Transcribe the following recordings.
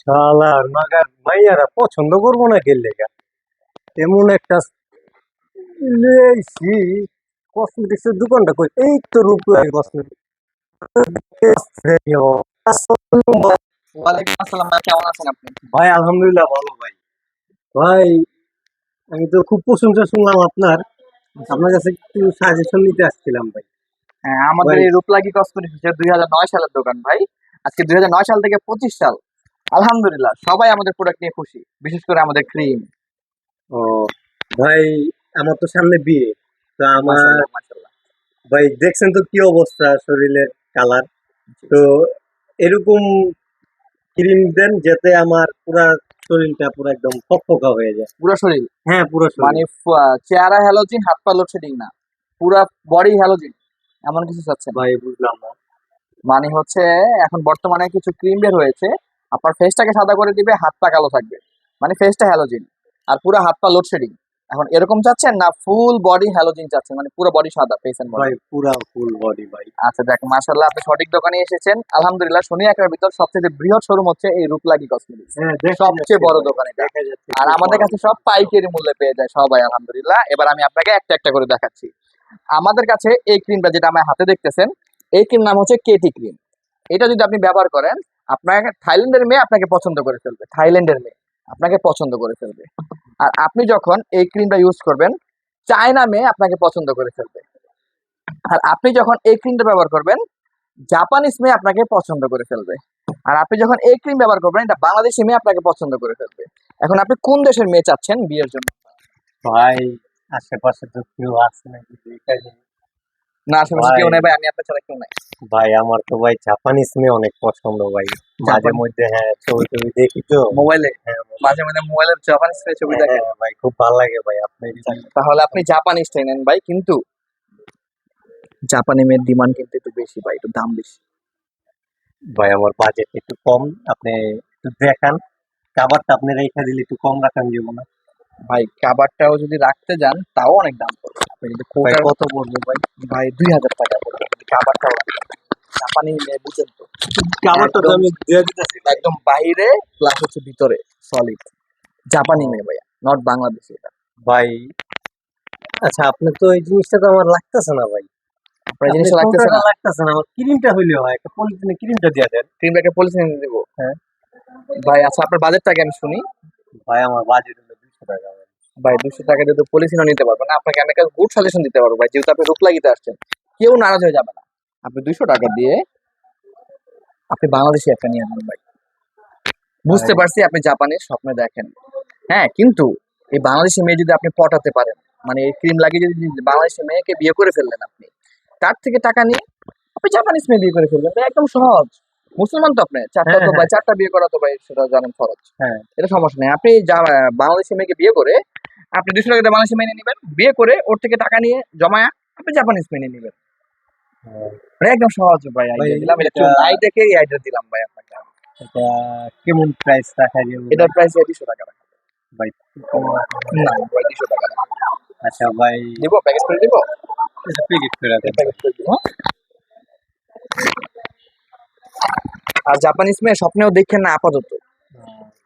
শালার মাগার মাইয়ারা পছন্দ করব না গেলে এমন একটা লেছি কসমেটিক্সের দোকানটা কই? এই তো রূপলাই কসমেটিক্স ওয়ালাইকুম আসসালাম ভাই কেমন আছেন আপনি ভাই আলহামদুলিল্লাহ ভালো ভাই। ভাই আমি তো খুব প্রশংসা শুনলাম আপনার। আপনার কাছে একটু সাজেশন নিতে আসছিলাম ভাই। হ্যাঁ আমাদের এই রূপলাগি কসমেটিক্স দুই হাজার নয় সালের দোকান ভাই। আজকে দুই হাজার নয় সাল থেকে পঁচিশ সাল। আলহামদুলিল্লাহ সবাই আমাদের প্রোডাক্ট নিয়ে খুশি বিশেষ করে আমাদের ক্রিম ও ভাই আমার তো সামনে বিয়ে তো আমার ভাই দেখছেন তো কি অবস্থা শরীরের কালার তো এরকম ক্রিম দেন যাতে আমার পুরা শরীরটা পুরো একদম ফকফকা হয়ে যায়। পুরো শরীর? হ্যাঁ পুরো শরীর। মানে চেহারা হ্যালোজিন হাত পা লোডশেডিং না। পুরা বডি হ্যালোজিন এমন কিছু চাচ্ছেন ভাই বুঝলাম না। মানে হচ্ছে এখন বর্তমানে কিছু ক্রিম বের হয়েছে আপনার ফেসটাকে সাদা করে দিবে হাত পা কালো থাকবে। মানে ফেসটা হ্যালোজিন আর পুরো হাত পা লোডশেডিং এখন এরকম চাচ্ছেন না ফুল বডি হ্যালোজিন চাচ্ছেন মানে পুরো বডি সাদা ফেস এন্ড বডি পুরা ফুল বডি ভাই। আচ্ছা দেখ মাশাআল্লাহ আপনি সঠিক দোকানে এসেছেন। আলহামদুলিল্লাহ শনি একের ভিতর সবচেয়ে বৃহৎ শোরুম হচ্ছে এই রূপলাগি কসমেটিক্স হ্যাঁ সবচেয়ে বড় দোকান দেখা। যাচ্ছে। আর আমাদের কাছে সব পাইকারি মূল্যে পেয়ে যায় সবাই আলহামদুলিল্লাহ। এবার আমি আপনাকে একটা একটা করে দেখাচ্ছি। আমাদের কাছে এই ক্রিমটা যেটা আমার হাতে দেখতেছেন এই ক্রিম নাম হচ্ছে কেটি ক্রিম এটা যদি আপনি ব্যবহার করেন আপনাকে থাইল্যান্ডের মেয়ে আপনাকে পছন্দ করে ফেলবে, থাইল্যান্ডের মেয়ে আপনাকে পছন্দ করে ফেলবে। আর আপনি যখন এই ক্রিমটা ইউজ করবেন, চায়না মেয়ে আপনাকে পছন্দ করে ফেলবে। আর আপনি যখন এই ক্রিমটা ব্যবহার করবেন, জাপানিজ মেয়ে আপনাকে পছন্দ করে ফেলবে। আর আপনি যখন এই ক্রিম ব্যবহার করবেন, এটা বাংলাদেশি মেয়ে আপনাকে পছন্দ করে ফেলবে। এখন আপনি কোন দেশের মেয়ে চাচ্ছেন বিয়ের জন্য? ভাই, আশেপাশে তো কেউ আছে নাকি। না আশেপাশে কেউ নেই ভাই আমি আপনার ছাড়া কেউ নাই। ভাই আমার তো ভাই জাপানিজ মেয়ে অনেক পছন্দ ভাই। মাঝে মধ্যে হ্যাঁ ছবি টবি দেখি তো। মোবাইলে হ্যাঁ মাঝে মাঝে মোবাইলের জাপানিজ মেয়ে ছবি হ্যাঁ, ভাই খুব ভালো লাগে ভাই আপনি তাহলে আপনি জাপানিজটাই নেন ভাই কিন্তু জাপানি মেয়ের ডিমান্ড কিন্তু একটু বেশি ভাই একটু দাম বেশি। ভাই আমার বাজেট একটু কম আপনি একটু দেখান। খাবারটা আপনি রেখে দিলে একটু কম রাখান যাব না। ভাই কাবারটাও যদি রাখতে যান তাও অনেক দাম পড়বে। আপনি যদি কত পড়বে ভাই? ভাই দুই হাজার টাকা পড়বে যদি জাপানি বুঝেন তো? খাবারটা তো আমি দিয়ে দিতেছি। একদম বাইরে প্লাস হচ্ছে ভিতরে সলিড জাপানি মেয়ে ভাইয়া নট বাংলাদেশি এটা। ভাই আচ্ছা আপনি তো এই জিনিসটা তো আমার লাগতেছে না ভাই। আপনার জিনিসটা লাগতেছে না? লাগতেছে না। আমার ক্রিমটা হইলে হয় একটা পলিথিনে ক্রিমটা দিয়ে দেন। দেবো। হ্যাঁ। ভাই আচ্ছা আপনার বাজেটটাকে আমি শুনি। ভাই আমার বাজেট হলো দুশো টাকা। ভাই। দুশো টাকা দিয়ে তো পলিসিনও নিতে পারবেন না। আপনাকে আমি একটা গুড সাজেশন দিতে পারব ভাই যেহেতু আপনি রূপ লাগিতে আসছেন। কেউ নারাজ হয়ে যাবে না। আপনি দুশো টাকা দিয়ে আপনি বাংলাদেশি একটা নিয়ে আনবেন ভাই। বুঝতে পারছি আপনি জাপানের স্বপ্নে দেখেন। হ্যাঁ কিন্তু এই বাংলাদেশি মেয়ে যদি আপনি পটাতে পারেন মানে এই ক্রিম লাগিয়ে যদি বাংলাদেশি মেয়েকে বিয়ে করে ফেললেন আপনি তার থেকে টাকা নিয়ে আপনি জাপানিজ মেয়ে বিয়ে করে ফেলবেন। একদম সহজ। মুসলমান তো আপনি চারটা হ্যাঁ, তো হ্যাঁ। ভাই চারটা বিয়ে করা তো ভাই সেটা জানেন খরচ হ্যাঁ। এটা সমস্যা নেই। আপনি যা- বাংলাদেশি মেয়েকে বিয়ে করে আপনি দুশো টাকা বাংলাদেশি মেনে নেবেন বিয়ে করে ওর থেকে টাকা নিয়ে জমায়া আপনি জাপানিজ মেনে নেবেন। হ্যাঁ। মানে একদম সহজ ভাই ভাই, আইডিয়া দিলাম। এটা নাই দেখে এই আইডিয়া দিলাম ভাই আপনাকে। এটা কেমন প্রাইস রাখা যাবে এটার প্রাইস দুশো টাকা। রাখা। ভাই না ভাই দুশো টাকা আচ্ছা ভাই। দিব প্যাকেজ করে দিব এটা করে প্যাকেজ করে দিব হ্যাঁ? আর জাপানিজ মেয়ে স্বপ্নেও দেখেন না আপাতত।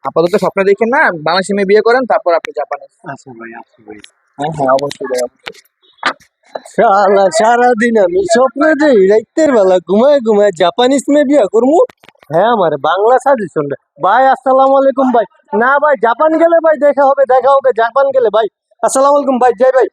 আপাতত স্বপ্নে দেখেন না বাংলাদেশি মেয়ে বিয়ে করেন তারপর আপনি জাপানিজ আচ্ছা ভাই আচ্ছা ভাই। হ্যাঁ হ্যাঁ অবশ্যই ভাই অবশ্যই। শালা সারাদিন আমি স্বপ্নে দেই রাইতের বেলা ঘুমায় ঘুমায় জাপানিজ মে বিয়া করমু। হ্যাঁ আমার বাংলা সাজেশন ভাই আসসালামু আলাইকুম ভাই। না ভাই জাপান গেলে ভাই দেখা হবে দেখা হবে জাপান গেলে ভাই। আসসালামু আলাইকুম ভাই যাই ভাই।